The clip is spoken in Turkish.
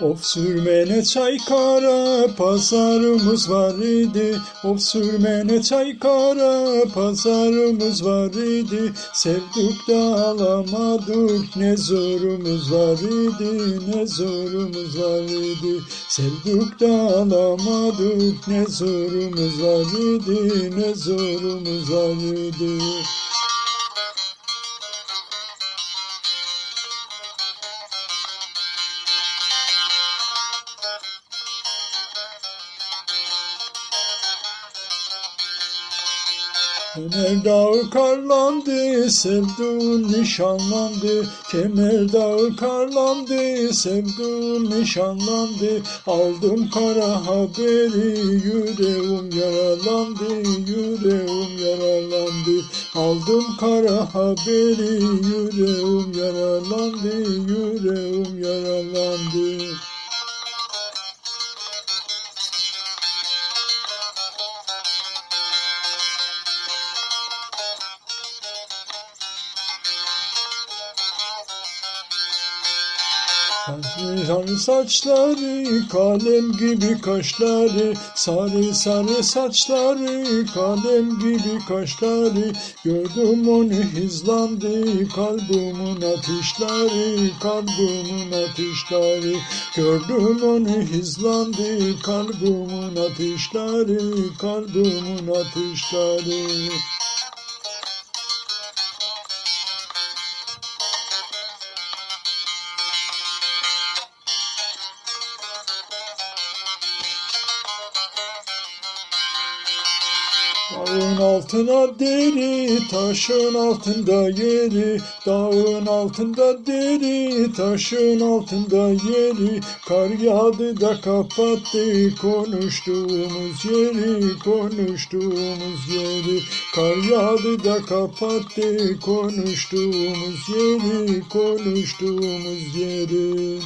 Of sürmene çay kara pazarımız var idi. Of sürmene çay kara pazarımız var idi. Sevdik de alamadık ne zorumuz var idi Ne zorumuz var idi. Sevdik de alamadık ne zorumuz var idi Ne zorumuz var idi Kemer dağı karlandı, sevduğun nişanlandı. Kemer dağı karlandı, sevduğun nişanlandı. Aldım kara haberi, yüreğim yaralandı, yüreğim yaralandı. Aldım kara haberi, yüreğim yaralandı, yüreğim Sarı saçları, kalem gibi kaşları, sarı sarı saçları, kalem gibi kaşları, gördüm onu hızlandı, kalbimin atışları, kalbimin atışları, gördüm onu hızlandı, kalbimin atışları, kalbimin atışları. Dağın altına deri, taşın altında yeri, dağın altında deri, taşın altında yeri, kar yağdı da kapattı konuştuğumuz yeri, konuştuğumuz yeri, kar yağdı da kapattı konuştuğumuz yeri, konuştuğumuz yeri.